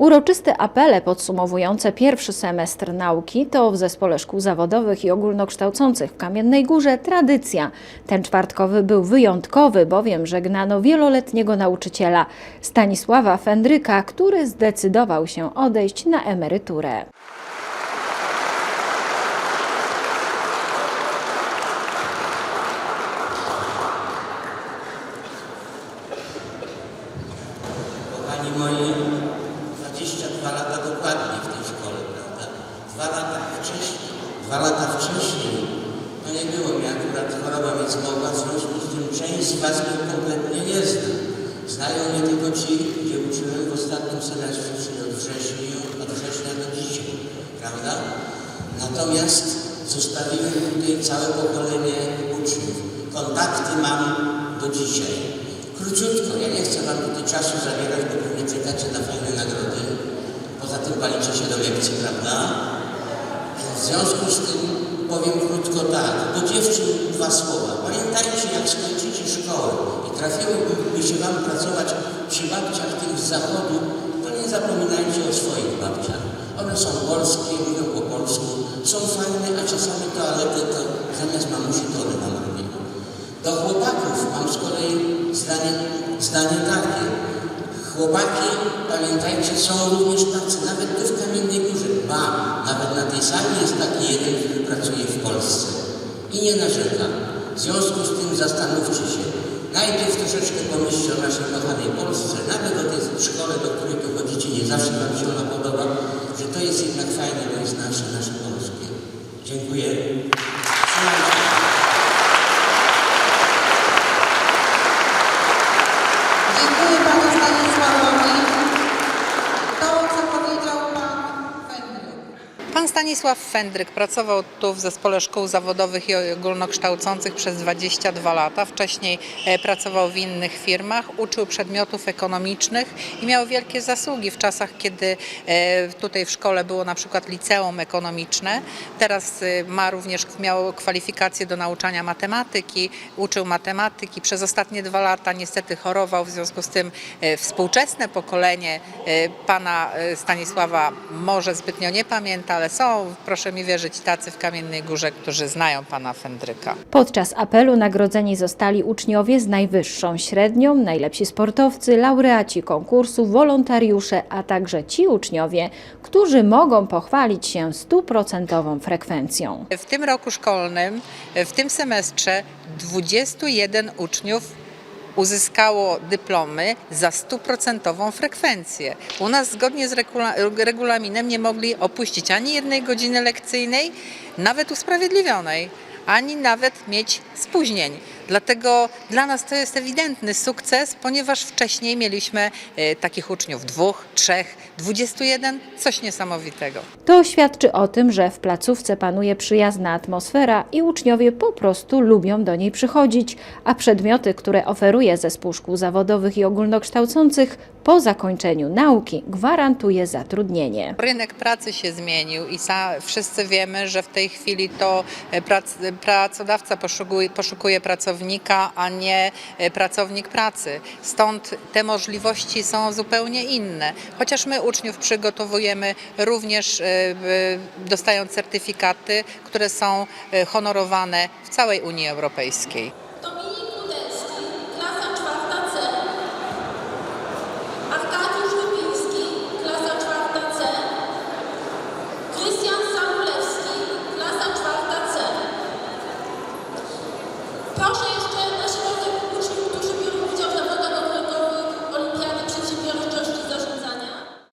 Uroczyste apele podsumowujące pierwszy semestr nauki to w Zespole Szkół Zawodowych i Ogólnokształcących w Kamiennej Górze tradycja. Ten czwartkowy był wyjątkowy, bowiem żegnano wieloletniego nauczyciela Stanisława Fendryka, który zdecydował się odejść na emeryturę. Moi, 22 lata dokładnie w tej szkole, prawda? Dwa lata wcześniej, dwa lata wcześniej, no nie było mi akurat choroba mięsmowa, w związku z tym część z Was kompletnie nie zna. Znają mnie tylko ci, gdzie uczyłem w ostatnim semestrze, czyli od września, od września do dzisiaj, prawda? Natomiast zostawiłem tutaj całe pokolenie uczniów. Kontakty mam do dzisiaj. Króciutko, ja nie chcę Wam tutaj czasu zabierać, bo pewnie czekacie na fajne nagrody. Poza tym palicie się do lekcji, prawda? Związku z tym powiem krótko tak. Do dziewczyn dwa słowa. Pamiętajcie, jak skończycie szkołę i trafiłoby się Wam pracować przy babciach tych z zachodu, to nie zapominajcie o swoich babciach. One są polskie, mówią po polsku, są fajne, a czasami toalety to zamiast mamusi to one nam robią. Do chłopaków mam z kolei zdanie, zdanie takie. Chłopaki, pamiętajcie, są również tacy, nawet tu w Kamiennej Górze. Nawet na tej sali jest taki jeden, który pracuje w Polsce. I nie narzeka. W związku z tym zastanówcie się. Najpierw troszeczkę pomyślcie o naszej kochanej Polsce, nawet o tej szkole, do której tu chodzicie, nie zawsze Wam się ona podoba, że to jest jednak fajne, bo jest nasze, nasze polskie. Dziękuję. Stanisław Fendryk pracował tu w Zespole Szkół Zawodowych i Ogólnokształcących przez 22 lata. Wcześniej e, pracował w innych firmach, uczył przedmiotów ekonomicznych i miał wielkie zasługi w czasach, kiedy e, tutaj w szkole było na przykład liceum ekonomiczne. Teraz e, ma również miał kwalifikacje do nauczania matematyki, uczył matematyki. Przez ostatnie dwa lata niestety chorował, w związku z tym współczesne pokolenie pana Stanisława może zbytnio nie pamięta, ale są, proszę mi wierzyć, tacy w Kamiennej Górze, którzy znają pana Fendryka. Podczas apelu nagrodzeni zostali uczniowie z najwyższą średnią, najlepsi sportowcy, laureaci konkursu, wolontariusze, a także ci uczniowie, którzy mogą pochwalić się stuprocentową frekwencją. W tym roku szkolnym, w tym semestrze 21 uczniów uzyskało dyplomy za stuprocentową frekwencję. U nas zgodnie z regula- regulaminem nie mogli opuścić ani jednej godziny lekcyjnej, nawet usprawiedliwionej, ani nawet mieć spóźnień. Dlatego dla nas to jest ewidentny sukces, ponieważ wcześniej mieliśmy e, takich uczniów dwóch, trzech, 21, coś niesamowitego. To świadczy o tym, że w placówce panuje przyjazna atmosfera i uczniowie po prostu lubią do niej przychodzić, a przedmioty, które oferuje Zespół Szkół Zawodowych i Ogólnokształcących po zakończeniu nauki gwarantuje zatrudnienie. Rynek pracy się zmienił i wszyscy wiemy, że w tej chwili to e, prac, pracodawca poszukuje, poszukuje pracownika, a nie e, pracownik pracy. Stąd te możliwości są zupełnie inne. Chociaż my uczniów przygotowujemy również e, dostając certyfikaty, które są e, honorowane w całej Unii Europejskiej. Proszę